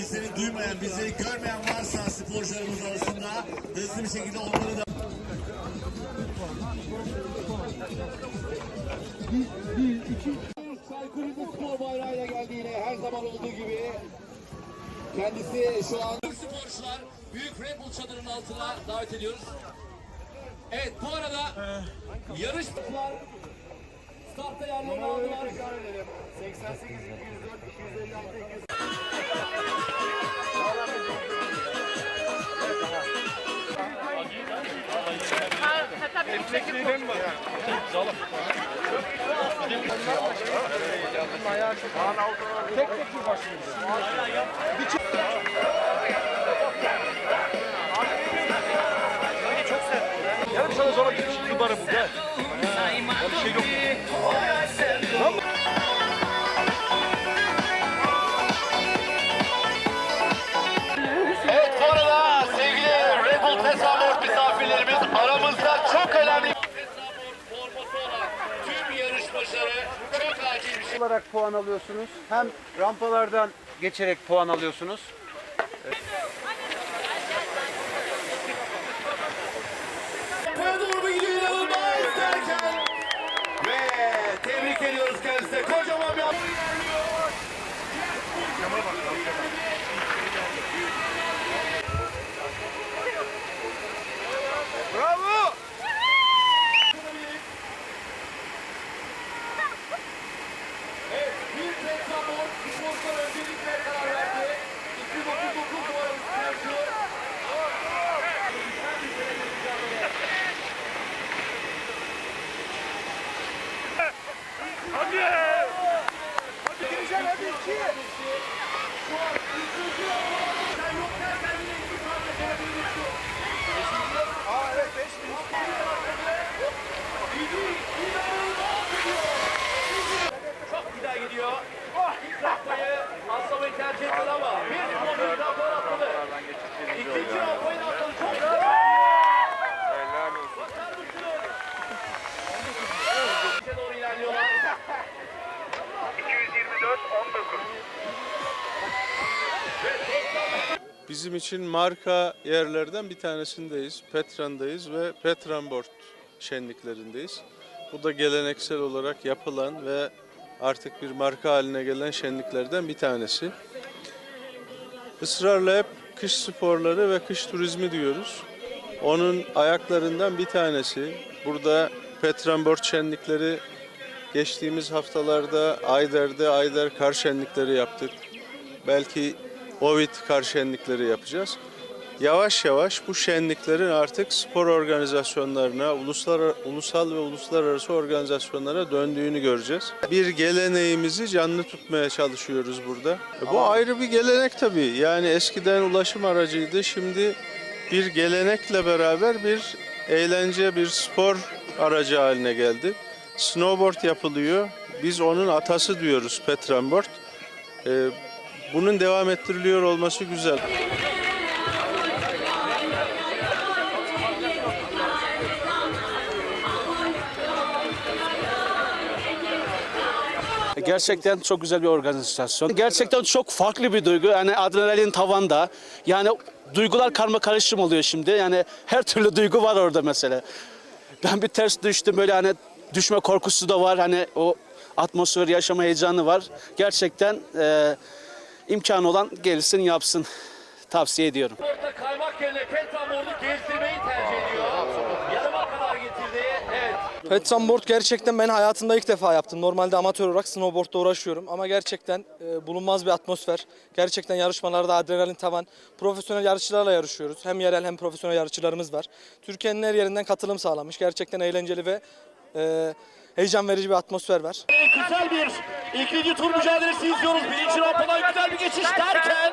bizleri duymayan, bizleri görmeyen varsa sporcularımız arasında hızlı bir şekilde onları da Çaykur Rizespor bayrağıyla geldi yine her zaman olduğu gibi. Kendisi şu an sporcular büyük Red Bull çadırının altına davet ediyoruz. Evet bu arada yarışmalar startta yerlerini aldılar. 88 204 256 200 Yarım olarak puan alıyorsunuz. Hem rampalardan geçerek puan alıyorsunuz. Buraya Bizim için marka yerlerden bir tanesindeyiz. Petran'dayız ve Petranbort şenliklerindeyiz. Bu da geleneksel olarak yapılan ve artık bir marka haline gelen şenliklerden bir tanesi. Israrla hep kış sporları ve kış turizmi diyoruz. Onun ayaklarından bir tanesi. Burada Petranbort şenlikleri geçtiğimiz haftalarda Ayder'de Ayder kar şenlikleri yaptık. Belki Ovid kar şenlikleri yapacağız. Yavaş yavaş bu şenliklerin artık spor organizasyonlarına, uluslar, ulusal ve uluslararası organizasyonlara döndüğünü göreceğiz. Bir geleneğimizi canlı tutmaya çalışıyoruz burada. E, Bu ayrı bir gelenek tabii. Yani eskiden ulaşım aracıydı. Şimdi bir gelenekle beraber bir eğlence, bir spor aracı haline geldi. Snowboard yapılıyor. Biz onun atası diyoruz Petranboard. E, bunun devam ettiriliyor olması güzel. Gerçekten çok güzel bir organizasyon. Gerçekten çok farklı bir duygu. Yani adrenalin tavanda. Yani duygular karma karışım oluyor şimdi. Yani her türlü duygu var orada mesela. Ben bir ters düştüm böyle hani düşme korkusu da var. Hani o atmosferi yaşama heyecanı var. Gerçekten e, imkanı olan gelsin yapsın. Tavsiye ediyorum. Orta kaymak yerine Petramor'u gezdirmeyi tercih ediyor. Yarıma kadar getirdi. Evet. Petramboard gerçekten ben hayatımda ilk defa yaptım. Normalde amatör olarak snowboardla uğraşıyorum ama gerçekten e, bulunmaz bir atmosfer. Gerçekten yarışmalarda adrenalin tavan. Profesyonel yarışçılarla yarışıyoruz. Hem yerel hem profesyonel yarışçılarımız var. Türkiye'nin her yerinden katılım sağlamış. Gerçekten eğlenceli ve e, heyecan verici bir atmosfer var. Güzel bir ikinci tur mücadelesi izliyoruz. Birinci rampadan güzel bir geçiş derken